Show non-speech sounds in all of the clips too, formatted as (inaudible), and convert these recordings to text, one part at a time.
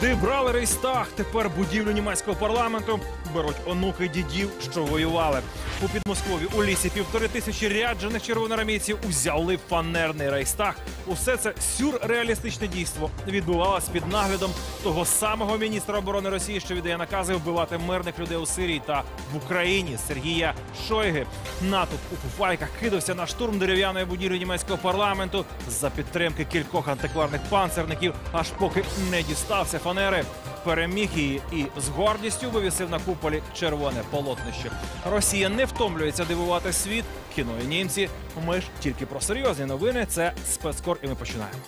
Діди брали рейстах. Тепер будівлю німецького парламенту беруть онуки дідів, що воювали. У Підмоскові у лісі півтори тисячі ряджених червоноармійців узяли фанерний Рейстаг. Усе це сюрреалістичне дійство відбувалось під наглядом того самого міністра оборони Росії, що віддає накази вбивати мирних людей у Сирії та в Україні Сергія Шойги. Натовп у фуфайках кидався на штурм дерев'яної будівлі німецького парламенту за підтримки кількох антикварних панцерників, аж поки не дістався фанери. Переміг її і з гордістю вивісив на куполі червоне полотнище. Росія не втомлюється дивувати світ. Кіно і німці. Ми ж тільки про серйозні новини. Це спецкор, і ми починаємо.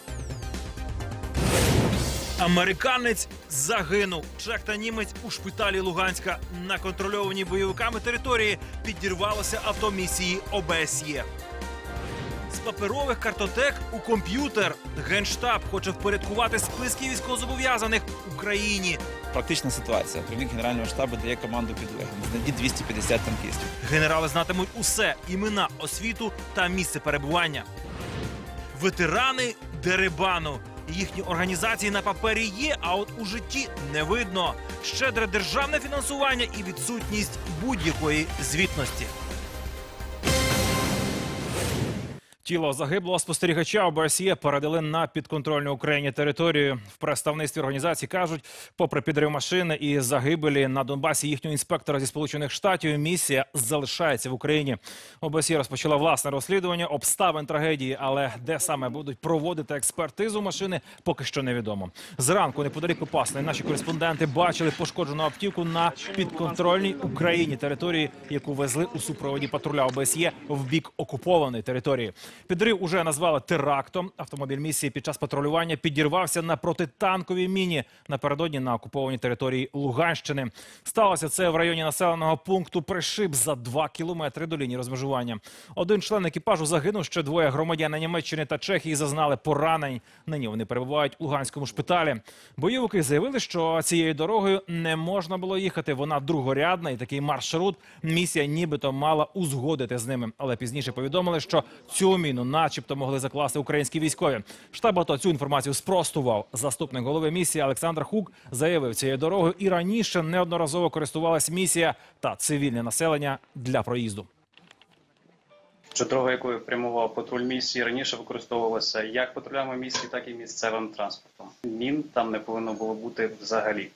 Американець загинув. Чек та німець у шпиталі Луганська на контрольованій бойовиками території підірвалося авто місії ОБСЄ. З паперових картотек у комп'ютер генштаб хоче впорядкувати списки військовозобов'язаних Україні. Практична ситуація. Керівник генерального штабу дає команду підлеглим. Знайдіть 250 танкістів. Генерали знатимуть усе імена, освіту та місце перебування. Ветерани Дерибану. Їхні організації на папері є, а от у житті не видно. Щедре державне фінансування і відсутність будь-якої звітності. Тіло загиблого спостерігача ОБСЄ передали на підконтрольну Україні територію. В представництві організації кажуть, попри підрив машини і загибелі на Донбасі їхнього інспектора зі сполучених штатів, місія залишається в Україні. ОБСЄ розпочала власне розслідування обставин трагедії, але де саме будуть проводити експертизу машини, поки що невідомо. Зранку неподалік Попасної наші кореспонденти бачили пошкоджену автівку на підконтрольній Україні території, яку везли у супроводі патруля ОБСЄ в бік окупованої території. Підрив уже назвали терактом. Автомобіль місії під час патрулювання підірвався на протитанковій міні напередодні на окупованій території Луганщини. Сталося це в районі населеного пункту Пришиб за два кілометри до лінії розмежування. Один член екіпажу загинув. Ще двоє громадян Німеччини та Чехії зазнали поранень. Нині вони перебувають у луганському шпиталі. Бойовики заявили, що цією дорогою не можна було їхати. Вона другорядна, і такий маршрут місія нібито мала узгодити з ними. Але пізніше повідомили, що цю міну, начебто, могли закласти українські військові. Штаб АТО цю інформацію спростував. Заступник голови місії Олександр Хук заявив, цією дорогою і раніше неодноразово користувалась місія та цивільне населення для проїзду. Що дорога, якою прямував патруль місії, раніше використовувалася як патрулями місії, так і місцевим транспортом. Мін там не повинно було бути взагалі.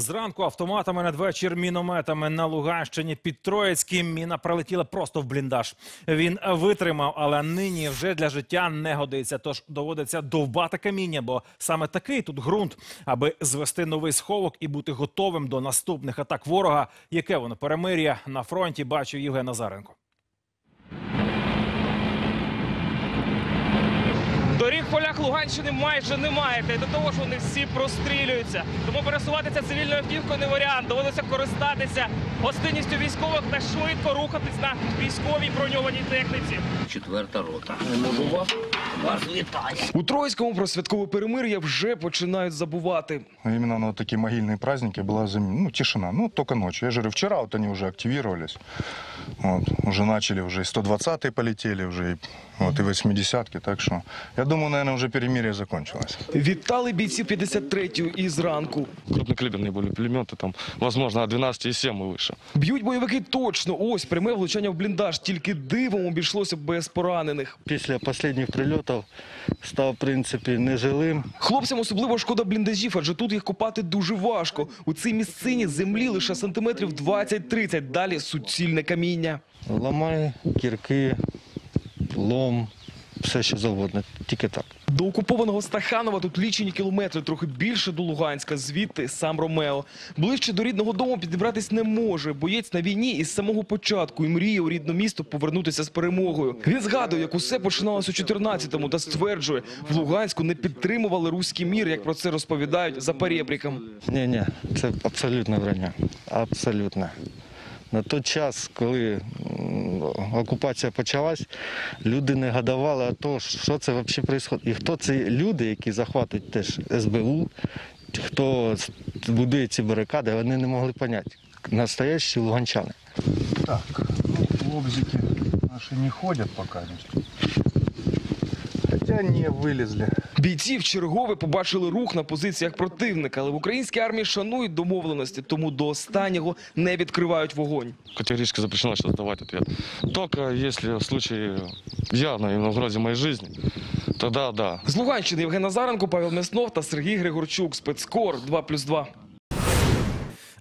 Зранку автоматами надвечір мінометами на Луганщині під Троїцьким міна прилетіла просто в бліндаж. Він витримав, але нині вже для життя не годиться. Тож доводиться довбати каміння, бо саме такий тут ґрунт, аби звести новий сховок і бути готовим до наступних атак ворога. Яке воно перемир'я на фронті бачив Євген Назаренко. Доріг в полях Луганщини майже немає, та й до того ж вони всі прострілюються. Тому пересуватися цивільною автівкою не варіант. Доводиться користатися гостинністю військових та швидко рухатись на військовій броньованій техніці. Четверта рота. Можу вас, вас вітати. У Троїцькому про святкове перемир'я вже починають забувати. Именно на вот такие могильные праздники была зам- ну, тишина. Ну, только ночью. Я же говорю, вчера вот они уже активировались. Вот, уже начали, уже и 120-е полетели, уже и, вот, и 80-ки. Так что, я думаю, наверное, уже перемирие закончилось. Вітали бійців 53-ї і зранку. крупнокалиберные были пулеметы, там, возможно, от 12,7 и выше. Б'ють бойовики точно. Ось пряме влучання в бліндаж. Тільки дивом обійшлося без поранених. після останніх прильотів став, в принципі, нежилим. Хлопцям особливо шкода бліндажів, адже тут їх копати дуже важко. У цій місцині землі лише сантиметрів 20-30. Далі суцільне каміння. Ламай, кірки, лом, все що завгодно, тільки так. До окупованого Стаханова тут лічені кілометри, трохи більше до Луганська, звідти сам Ромео. Ближче до рідного дому підібратись не може. Боєць на війні із самого початку і мріє у рідне місто повернутися з перемогою. Він згадує, як усе починалось у 14-му та стверджує, в Луганську не підтримували руський мір, як про це розповідають за перебріком. Ні, ні, це абсолютне вранья. Абсолютно. На той час, коли окупація почалась, люди не гадавали, що це взагалі відбувається. І хто це люди, які захватують теж СБУ, хто будує ці барикади, вони не могли зрозуміти. Настоящі луганчани. Так, ну, лобзики наші не ходять пока. Хотя не вылезли. Бійці в чергове побачили рух на позиціях противника, але в українській армії шанують домовленості, тому до останнього не відкривають вогонь. Категорически запрещено сейчас давать ответ. Только если в случае явной угрозе моей жизни, тогда да. З Луганщини Євген Назаренко, Павел Мяснов та Сергій Григорчук. Спецкор 2+,2.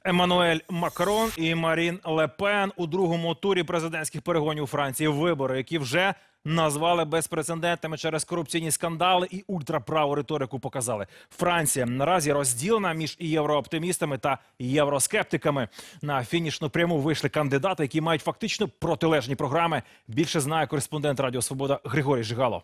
Еммануель Макрон і Марін Лепен у другому турі президентських перегонів у Франції. Вибори, які вже назвали безпрецедентними через корупційні скандали і ультраправу риторику показали. Франція наразі розділена між єврооптимістами та євроскептиками. На фінішну пряму вийшли кандидати, які мають фактично протилежні програми. Більше знає кореспондент Радіо Свобода Григорій Жигало.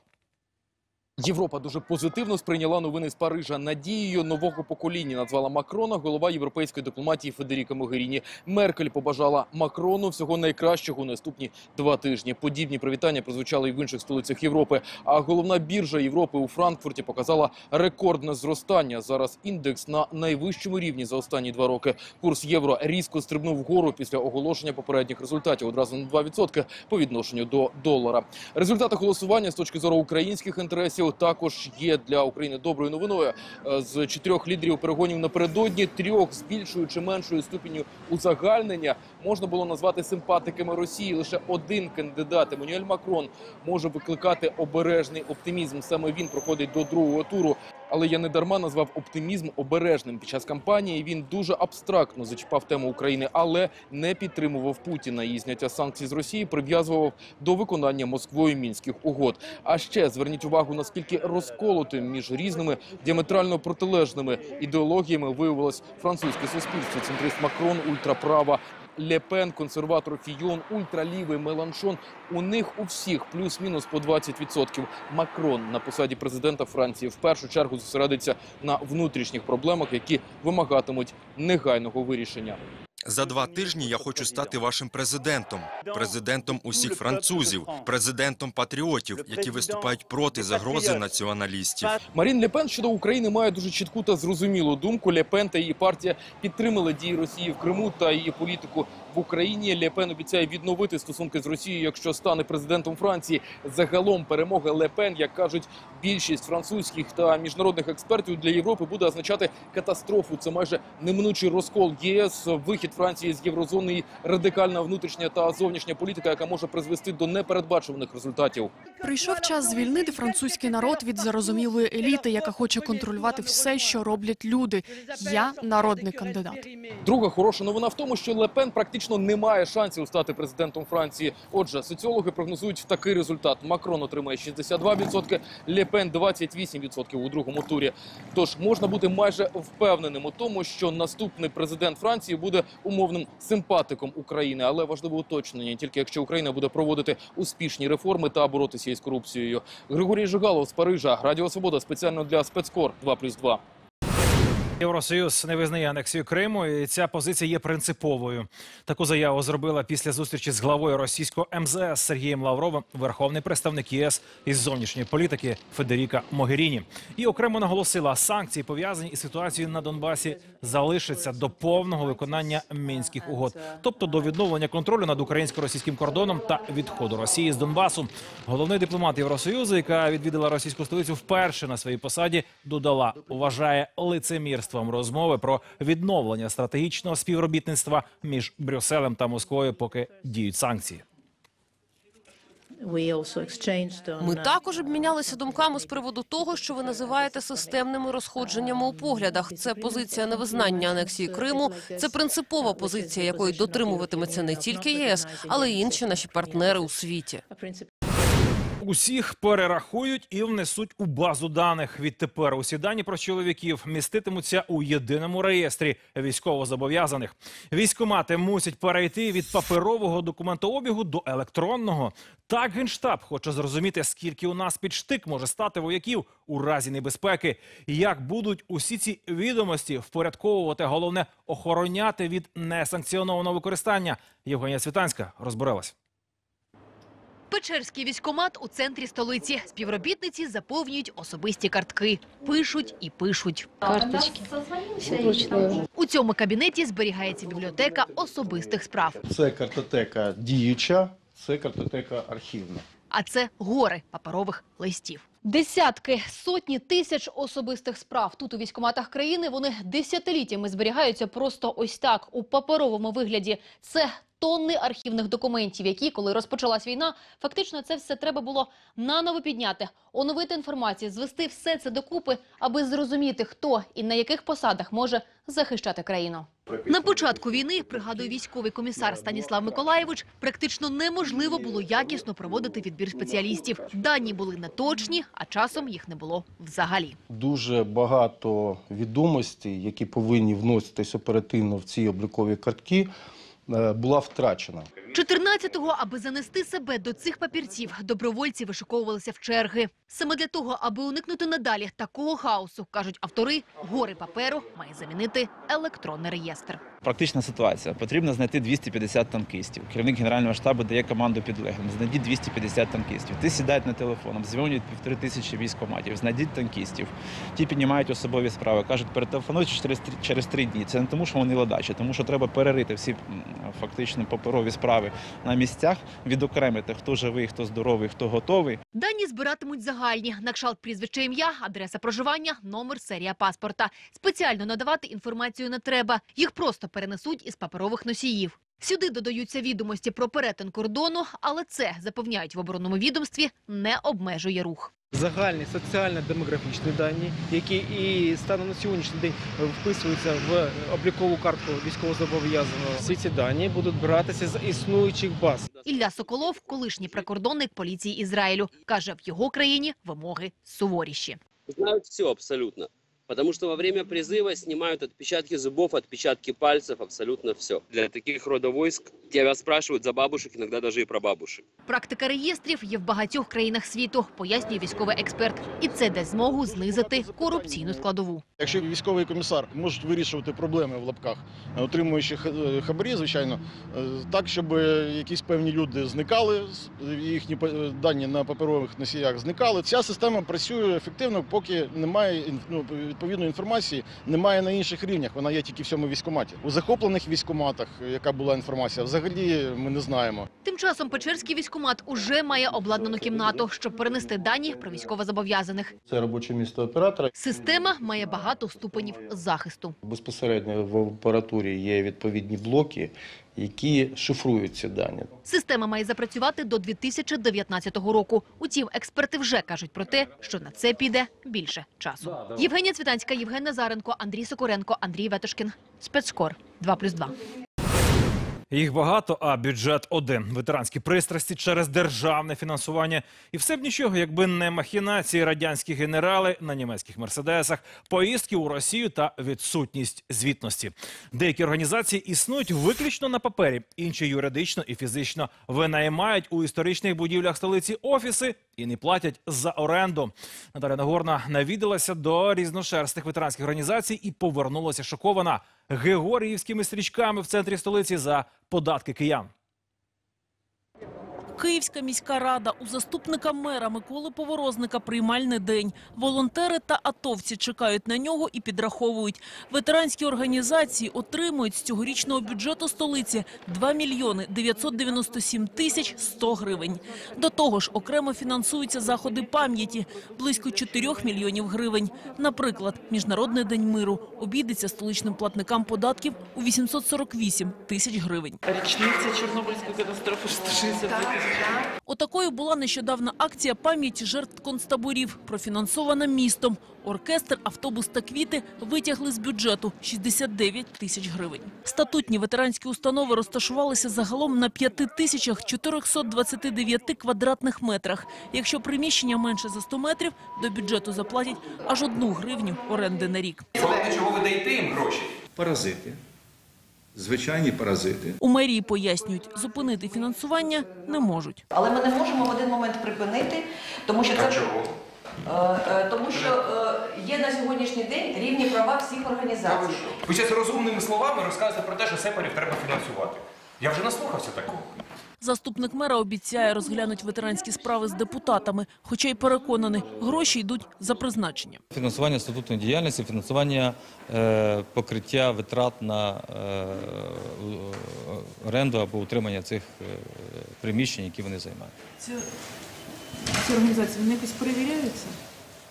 Європа дуже позитивно сприйняла новини з Парижа. Надією нового покоління назвала Макрона голова європейської дипломатії Федеріка Могеріні. Меркель побажала Макрону всього найкращого у наступні два тижні. Подібні привітання прозвучали і в інших столицях Європи. А головна біржа Європи у Франкфурті показала рекордне зростання. Зараз індекс на найвищому рівні за останні два роки. Курс євро різко стрибнув вгору після оголошення попередніх результатів одразу на 2% по відношенню до долара. Результати голосування з точки зору українських інтересів також є для України доброю новиною. Е, З чотирьох лідерів перегонів напередодні трьох з більшою чи меншою ступінню узагальнення можна було назвати симпатиками Росії. Лише один кандидат Еммануель Макрон може викликати обережний оптимізм. Саме він проходить до другого туру. Але я не дарма назвав оптимізм обережним. Під час кампанії він дуже абстрактно зачіпав тему України, але не підтримував Путіна. І зняття санкцій з Росії прив'язував до виконання Москвою мінських угод. А ще зверніть увагу, наскільки розколотим між різними діаметрально протилежними ідеологіями виявилось французьке суспільство. Центрист Макрон, ультраправа. Лепен, консерватор Фійон, ультралівий Меланшон. У них у всіх плюс-мінус по 20%. Макрон на посаді президента Франції в першу чергу зосередиться на внутрішніх проблемах, які вимагатимуть негайного вирішення. За два тижні я хочу стати вашим президентом, президентом усіх французів, президентом патріотів, які виступають проти загрози націоналістів. Марін Лепен щодо України має дуже чітку та зрозумілу думку. Лепен та її партія підтримали дії Росії в Криму та її політику в Україні. Лепен обіцяє відновити стосунки з Росією, якщо стане президентом Франції. Загалом перемога Лепен, як кажуть більшість французьких та міжнародних експертів для Європи, буде означати катастрофу. Це майже неминучий розкол ЄС, вихід Франції з єврозони, і радикальна внутрішня та зовнішня політика, яка може призвести до непередбачуваних результатів. Прийшов час звільнити французький народ від зарозумілої еліти, яка хоче контролювати все, що роблять люди. Я народний кандидат. Друга хороша новина в тому, що Лепен практично не має шансів стати президентом Франції. Отже, соціологи прогнозують такий результат: Макрон отримає 62%, Лепен 28% у другому турі. Тож можна бути майже впевненим у тому, що наступний президент Франції буде умовним симпатиком України. Але важливе уточнення тільки якщо Україна буде проводити успішні реформи та боротися із корупцією. Григорій Жигалов з Парижа, Радіо Свобода спеціально для спецкор 2+,2. Євросоюз не визнає анексію Криму, і ця позиція є принциповою. Таку заяву зробила після зустрічі з главою російського МЗС Сергієм Лавровим верховний представник ЄС із зовнішньої політики Федеріка Могеріні. І окремо наголосила, санкції пов'язані із ситуацією на Донбасі залишаться до повного виконання мінських угод, тобто до відновлення контролю над українсько-російським кордоном та відходу Росії з Донбасу. Головний дипломат Євросоюзу, яка відвідала російську столицю вперше на своїй посаді, додала, вважає лицемірством розмови про відновлення стратегічного співробітництва між Брюсселем та Москвою, поки діють санкції. Ми також обмінялися думками з приводу того, що ви називаєте системними розходженнями у поглядах. Це позиція невизнання анексії Криму. Це принципова позиція, якої дотримуватиметься не тільки ЄС, але й інші наші партнери у світі. Усіх перерахують і внесуть у базу даних. Відтепер усі дані про чоловіків міститимуться у єдиному реєстрі військовозобов'язаних. Військомати мусять перейти від паперового документообігу до електронного. Так генштаб хоче зрозуміти, скільки у нас під штик може стати вояків у разі небезпеки. Як будуть усі ці відомості впорядковувати, головне охороняти від несанкціонованого використання. Євгенія Світанська розбиралась. Печерський військомат у центрі столиці. Співробітниці заповнюють особисті картки. Пишуть і пишуть. Карточки. У цьому кабінеті зберігається бібліотека особистих справ. Це картотека діюча, це картотека архівна. А це гори паперових листів. Десятки, сотні тисяч особистих справ тут у військкоматах країни. Вони десятиліттями зберігаються просто ось так у паперовому вигляді. Це тонни архівних документів, які, коли розпочалась війна, фактично це все треба було наново підняти, оновити інформацію, звести все це докупи, аби зрозуміти, хто і на яких посадах може захищати країну. На початку війни, пригадує військовий комісар Станіслав Миколаєвич, практично неможливо було якісно проводити відбір спеціалістів. Дані були неточні, а часом їх не було взагалі. Дуже багато відомостей, які повинні вноситись оперативно в ці облікові картки, е, була втрачена. 14-го, аби занести себе до цих папірців, добровольці вишиковувалися в черги. Саме для того, аби уникнути надалі такого хаосу, кажуть автори, гори паперу має замінити електронний реєстр. Практична ситуація. Потрібно знайти 250 танкістів. Керівник генерального штабу дає команду підлеглим. Знайдіть 250 танкістів. Ти сідають на телефон, дзвонять півтори тисячі військоматів. Знайдіть танкістів. Ті піднімають особові справи. кажуть, перетелефонуйте через три- через три дні. Це не тому, що вони ледачі, тому що треба перерити всі фактично паперові справи на місцях, відокремити хто живий, хто здоровий, хто готовий. Дані збиратимуть загальні. На кшталт прізвище ім'я, адреса проживання, номер, серія паспорта. Спеціально надавати інформацію не треба. Їх просто перенесуть із паперових носіїв. Сюди додаються відомості про перетин кордону, але це, запевняють в оборонному відомстві, не обмежує рух. Загальні соціально-демографічні дані, які і станом на сьогоднішній день вписуються в облікову картку військовозобов'язаного. Всі ці дані будуть братися з існуючих баз. Ілля Соколов, колишній прикордонник поліції Ізраїлю, каже, в його країні вимоги суворіші. Знают все абсолютно. Потому что во время призыва снимают отпечатки зубов, отпечатки пальцев, абсолютно все. Для таких родов войск тебя спрашивают за бабушек, иногда даже и про бабушек. Практика реєстрів є в багатьох країнах світу, пояснює військовий експерт. І це дасть змогу знизити корупційну складову. Якщо військовий комісар може вирішувати проблеми в лапках, отримуючи ха- е, хабарі, звичайно, е, так, щоб якісь певні люди зникали, з- їхні е, дані на паперових носіях зникали. Ця система працює ефективно, поки немає ну, відповідної інформації, немає на інших рівнях. Вона є тільки в цьому військкоматі. У захоплених військкоматах, яка була інформація, взагалі ми не знаємо. Тим часом Печерський військкомат уже має обладнану кімнату, щоб перенести дані про військовозобов'язаних. Це робоче місце оператора. Система має багато ступенів захисту. Безпосередньо в апаратурі є відповідні блоки, які шифрують ці дані. Система має запрацювати до 2019 року. Утім, експерти вже кажуть про те, що на це піде більше часу. Євгенія Цвітанська, Євген Назаренко, Андрій Сокоренко, Андрій Ветошкін. Спецкор 2+,2. Їх багато, а бюджет один. Ветеранські пристрасті через державне фінансування. І все б нічого, якби не махінації радянські генерали на німецьких мерседесах, поїздки у Росію та відсутність звітності. Деякі організації існують виключно на папері, інші юридично і фізично винаймають у історичних будівлях столиці офіси і не платять за оренду. Наталя Нагорна навідалася до різношерстних ветеранських організацій і повернулася шокована георгіївськими стрічками в центрі столиці за податки киян. Київська міська рада у заступника мера Миколи Поворозника приймальний день. Волонтери та атовці чекають на нього і підраховують. Ветеранські організації отримують з цьогорічного бюджету столиці 2 мільйони 997 тисяч 100 гривень. До того ж, окремо фінансуються заходи пам'яті – близько 4 мільйонів гривень. Наприклад, Міжнародний день миру обійдеться столичним платникам податків у 848 тисяч гривень. Річниця Чорнобильської катастрофи 160 Отакою була нещодавна акція пам'яті жертв концтаборів, профінансована містом. Оркестр, автобус та квіти витягли з бюджету 69 тисяч гривень. Статутні ветеранські установи розташувалися загалом на 5 тисячах 429 квадратних метрах. Якщо приміщення менше за 100 метрів, до бюджету заплатять аж одну гривню оренди на рік. Чого ви даєте їм гроші? Паразити. Звичайні паразити. У мерії пояснюють, зупинити фінансування не можуть. Але ми не можемо в один момент припинити, тому що це чого? Е, е, тому що е, є на сьогоднішній день рівні права всіх організацій. Ви зараз розумними словами розказуєте про те, що сепарів треба фінансувати. Я вже наслухався такого. Заступник мера обіцяє розглянуть ветеранські справи з депутатами, хоча й переконаний, гроші йдуть за призначенням. Фінансування статутної діяльності, фінансування е, покриття витрат на е, оренду або утримання цих е, приміщень, які вони займають. Це Ці організації вони якось перевіряються?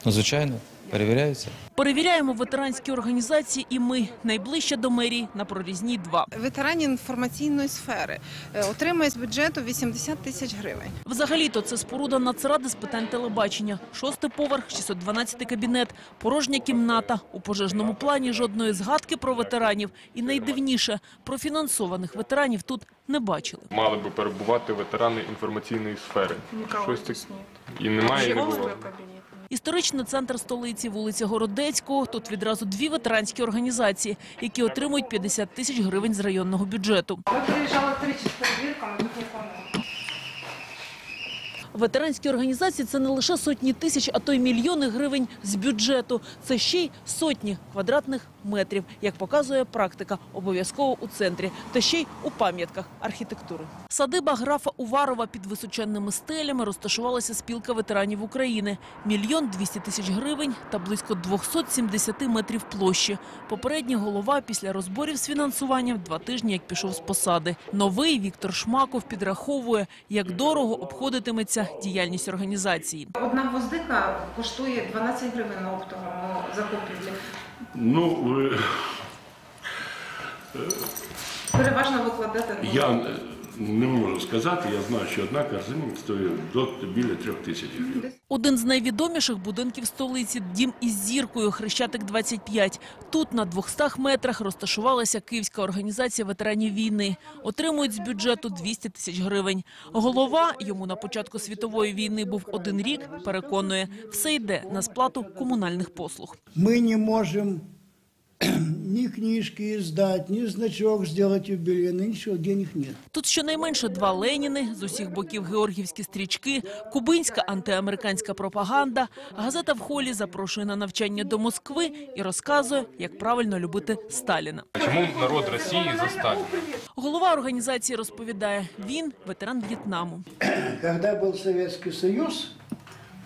Ну, звичайно, перевіряються. Перевіряємо ветеранські організації і ми найближче до мерії на прорізній 2. Ветеранів інформаційної сфери е, отримує з бюджету 80 тисяч гривень. Взагалі-то це споруда Нацради з питань телебачення. Шостий поверх, 612 кабінет, порожня кімната. У пожежному плані жодної згадки про ветеранів. І найдивніше, профінансованих ветеранів тут не бачили. Мали би перебувати ветерани інформаційної сфери. Щось таке. І немає, і не було. Історичний центр столиці, вулиця Городецького. Тут відразу дві ветеранські організації, які отримують 50 тисяч гривень з районного бюджету. Ми приїжджали тричі з перевірками, тут нікого немає. Ветеранські організації – це не лише сотні тисяч, а то й мільйони гривень з бюджету. Це ще й сотні квадратних метрів, як показує практика, обов'язково у центрі, та ще й у пам'ятках архітектури. Садиба графа Уварова під височенними стелями розташувалася спілка ветеранів України. Мільйон двісті тисяч гривень та близько 270 метрів площі. Попередній голова після розборів з фінансуванням два тижні як пішов з посади. Новий Віктор Шмаков підраховує, як дорого обходитиметься діяльність організації. Одна гвоздика коштує 12 гривень на оптовому закупівлі. Ну, Переважно викладати я не можу сказати, я знаю, що одна корзина стоїть до біля трьох тисяч гривень. Один з найвідоміших будинків столиці – дім із зіркою Хрещатик 25. Тут на 200 метрах розташувалася Київська організація ветеранів війни. Отримують з бюджету 200 тисяч гривень. Голова, йому на початку світової війни був один рік, переконує, все йде на сплату комунальних послуг. Мы не можем ни (clears throat) книжки издать, ни значок сделать юбилейный, ничего, денег нет. Тут щонайменше два Леніни, з усіх боків георгіївські стрічки, кубинська антиамериканська пропаганда. Газета в холі запрошує на навчання до Москви і розказує, як правильно любити Сталіна. Чому народ Росії за Сталіна? Голова організації розповідає, він ветеран В'єтнаму. Когда был Советский Союз,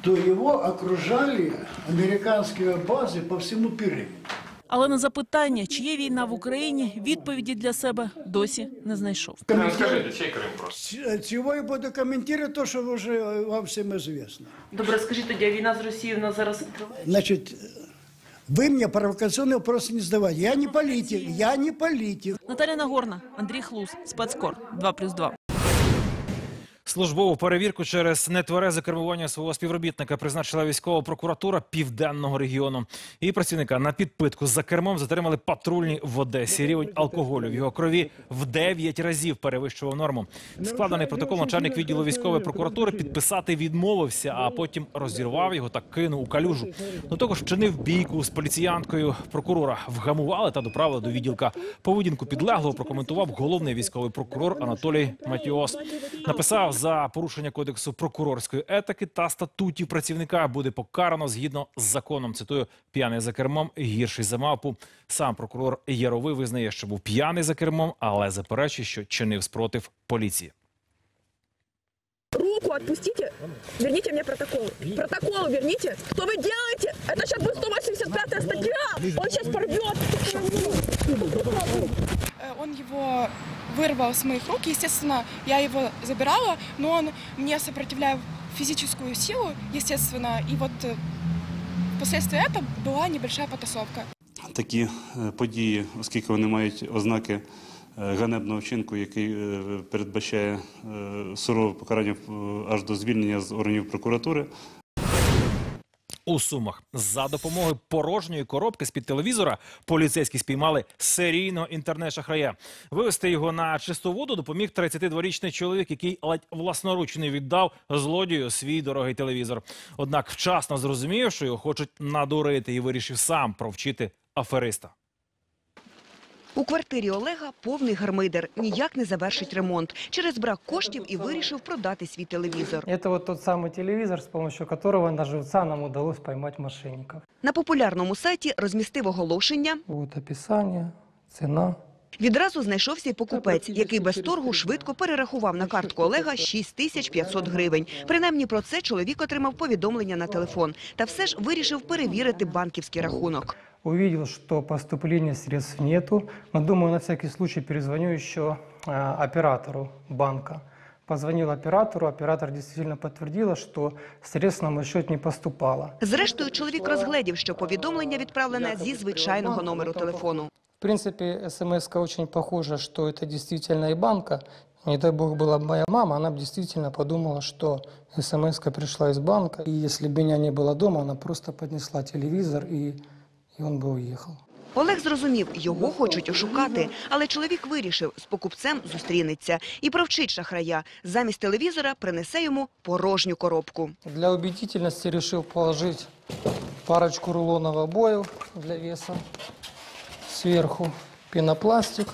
то его окружали американские базы по всему периметру. Але на запитання, чи є війна в Україні, відповіді для себе досі не знайшов. Ну, скажіть, чий Крим просто? Ч- Чего я буду комментировать то, что уже э, вам всем известно. Добре, скажіть тоді, а війна з Росією на зараз триває? Значит, вы мне провокационные вопросы не задавайте. Я не политик, я не политик. Наталя Нагорна, Андрій Хлус, Спецкор, 2+,2. Службову перевірку через нетверезе кермування свого співробітника призначила військова прокуратура південного регіону. Її працівника на підпитку за кермом затримали патрульні в Одесі. Рівень алкоголю в його крові в 9 разів перевищував норму. Складений протокол начальник відділу військової прокуратури підписати відмовився, а потім розірвав його та кинув у калюжу. До того ж, вчинив бійку з поліціянткою. Прокурора вгамували та доправили до відділка. Поведінку підлеглого прокоментував головний військовий прокурор Анатолій Матіос. Написав за порушення кодексу прокурорської етики та статутів працівника буде покарано згідно з законом. Цитую п'яний за кермом гірший за мавпу. Сам прокурор Яровий визнає, що був п'яний за кермом, але заперечує, що чинив спротив поліції. Руку отпустите. Верните мне протокол. Протокол верните. Что вы делаете? Это сейчас будет 185 статья. Он сейчас порвет. Э, Он его вырвал с моих рук. Естественно, я его забирала, но он мне сопротивлял физическую силу, естественно. И вот э, впоследствии этого была небольшая потасовка. такі е, події, оскільки вони мають ознаки е, ганебного вчинку, який е, передбачає е, сурове покарання е, аж до звільнення з органів прокуратури. У Сумах за допомогою порожньої коробки з під телевізора поліцейські спіймали серійного інтернет-шахрая. Вивести його на чисту воду допоміг 32-річний чоловік, який ледь власноруч віддав злодію свій дорогий телевізор. Однак вчасно зрозумів, що його хочуть надурити, і вирішив сам провчити афериста. У квартирі Олега повний гармидер. Ніяк не завершить ремонт. Через брак коштів і вирішив продати свій телевізор. Это вот тот самый телевизор, с помощью которого на живца нам удалось поймать мошенников. На популярному сайті розмістив оголошення. Вот описание, цена. Відразу знайшовся й покупець, який без торгу швидко перерахував на картку Олега 6500 гривень. Принаймні про це чоловік отримав повідомлення на телефон. Та все ж вирішив перевірити банківський рахунок Увидел, что поступления средств нету, но думаю, на всякий случай перезвоню еще э, оператору банка. Позвонил оператору, оператор действительно подтвердила, что средств на мой счет не поступало. Зрештою, чоловік розгледів, що повідомлення відправлене зі звичайного номеру телефону. В принципе, смс очень похожа, что это действительно и банка. Не дай бог была бы моя мама, она бы действительно подумала, что смс пришла из банка. И если бы меня не было дома, она просто поднесла телевизор, и, и он бы уехал. Олег зрозумів, його хочуть ошукати, але чоловік вирішив, з покупцем зустрінеться і провчить шахрая. Замість телевізора принесе йому порожню коробку. Для убедительности решил положить парочку рулонов обоев для веса. Сверху пенопластик.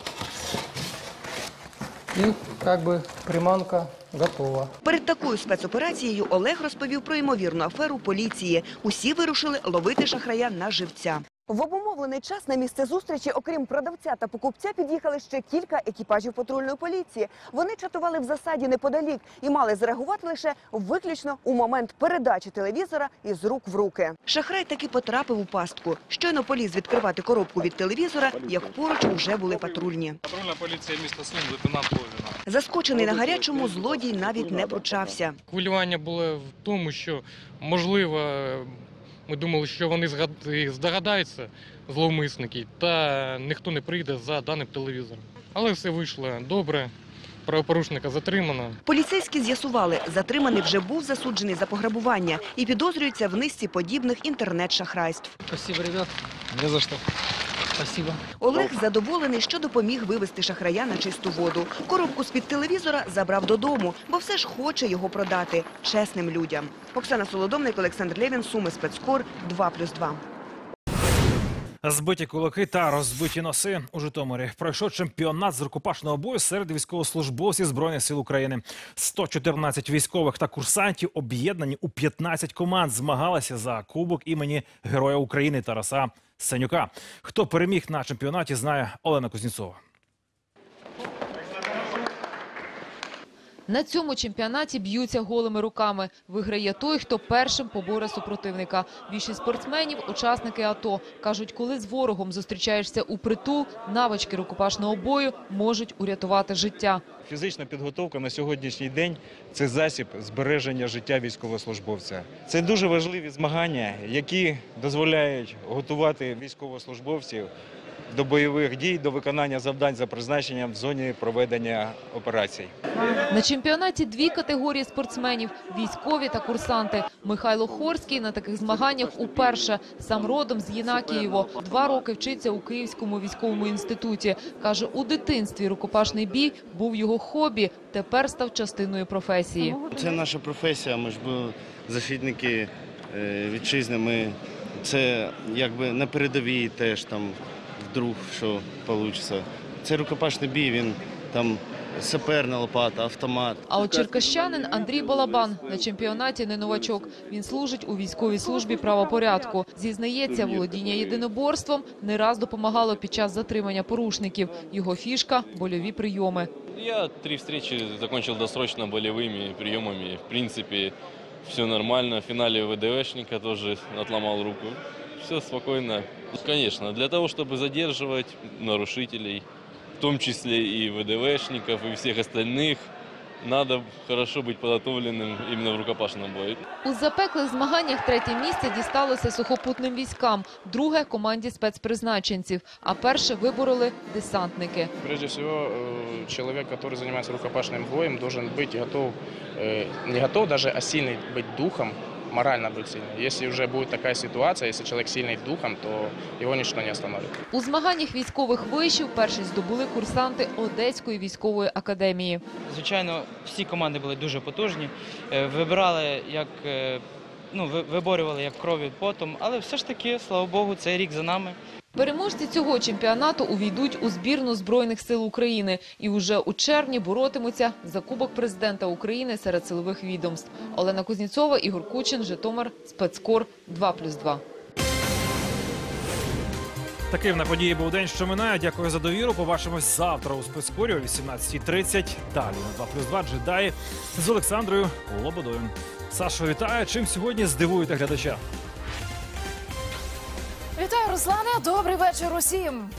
И как бы приманка готова. Перед такою спецоперацією Олег розповів про ймовірну аферу поліції. Усі вирушили ловити шахрая на живця. В обумовлений час на місце зустрічі, окрім продавця та покупця, під'їхали ще кілька екіпажів патрульної поліції. Вони чатували в засаді неподалік і мали зреагувати лише виключно у момент передачі телевізора із рук в руки. Шахрай таки потрапив у пастку. Щойно поліз відкривати коробку від телевізора, як поруч уже були патрульні. Патрульна поліція міста Сум, лейтенант Ловіна. Заскочений на гарячому, злодій навіть не пручався. Хвилювання було в тому, що можливо ми думали, що вони здогадаються, зловмисники, та ніхто не прийде за даним телевізором. Але все вийшло добре. Правопорушника затримано. Поліцейські з'ясували, затриманий вже був засуджений за пограбування і підозрюється в низці подібних інтернет-шахрайств. Спасибо, ребят. Не за що. Спасибо. Олег задоволений, що допоміг вивести шахрая на чисту воду. Коробку з-під телевізора забрав додому, бо все ж хоче його продати чесним людям. Оксана Солодовник, Олександр Левін, Суми, Спецкор, 2+,2. Збиті кулаки та розбиті носи у Житомирі. Пройшов чемпіонат з рукопашного бою серед військовослужбовців збройних сил України. 114 військових та курсантів об'єднані у 15 команд. Змагалися за кубок імені Героя України Тараса Сенюка. Хто переміг на чемпіонаті, знає Олена Кузнєцова. На цьому чемпіонаті б'ються голими руками. Виграє той, хто першим поборе супротивника. Більшість спортсменів – учасники АТО. Кажуть, коли з ворогом зустрічаєшся у притул, навички рукопашного бою можуть урятувати життя. Фізична підготовка на сьогоднішній день це засіб збереження життя військовослужбовця. Це дуже важливі змагання, які дозволяють готувати військовослужбовців до бойових дій, до виконання завдань за призначенням в зоні проведення операцій. На чемпіонаті дві категорії спортсменів – військові та курсанти. Михайло Хорський на таких змаганнях уперше. Сам родом з Єнакієво. Два роки вчиться у Київському військовому інституті. Каже, у дитинстві рукопашний бій був його хобі, тепер став частиною професії. Це наша професія. Ми ж були захисники е, вітчизни. Ми це якби на передовій теж там вдруг що вийде. Це рукопашний бій, він там саперна лопата, автомат. А от черкащанин Андрій Балабан на чемпіонаті не новачок. Він служить у військовій службі правопорядку. Зізнається, володіння єдиноборством не раз допомагало під час затримання порушників. Його фішка – больові прийоми. Я три встречи закончил досрочно болевыми приемами. В принципе, все нормально. В финале ВДВшника тоже отломал руку Все спокойно. Конечно, для того, чтобы задерживать нарушителей, в том числе и ВДВшников, и всех остальных, надо хорошо быть подготовленным именно в рукопашном бою. У запеклих змаганнях третє місце дісталося сухопутним військам, друге – команді спецпризначенців, а перше вибороли десантники. Прежде всего, э, человек, который занимается рукопашным боем, должен быть готов, э, не готов даже, а сильный быть духом, морально быть сильным. Если уже будет такая ситуация, если человек сильный духом, то его ничто не остановит. У змаганнях військових вишів перші здобули курсанти Одеської військової академії. Звичайно, всі команди були дуже потужні. Е, Вибирали як е, ну, ви- виборювали як кров'ю потом, але все ж таки, слава Богу, цей рік за нами. Переможці цього чемпіонату увійдуть у збірну Збройних сил України і уже у червні боротимуться за Кубок президента України серед силових відомств. Олена Кузніцова, Ігор Кучин, Житомир, Спецкор 2+,2. Таким на події був день, що минає. Дякую за довіру. Побачимось завтра у спецкорі о 18.30. Далі на 2+,2 джедаї з Олександрою Лободою. Сашо, вітаю. Чим сьогодні здивуєте глядача? Вітаю, Руслане. Добрий вечір усім.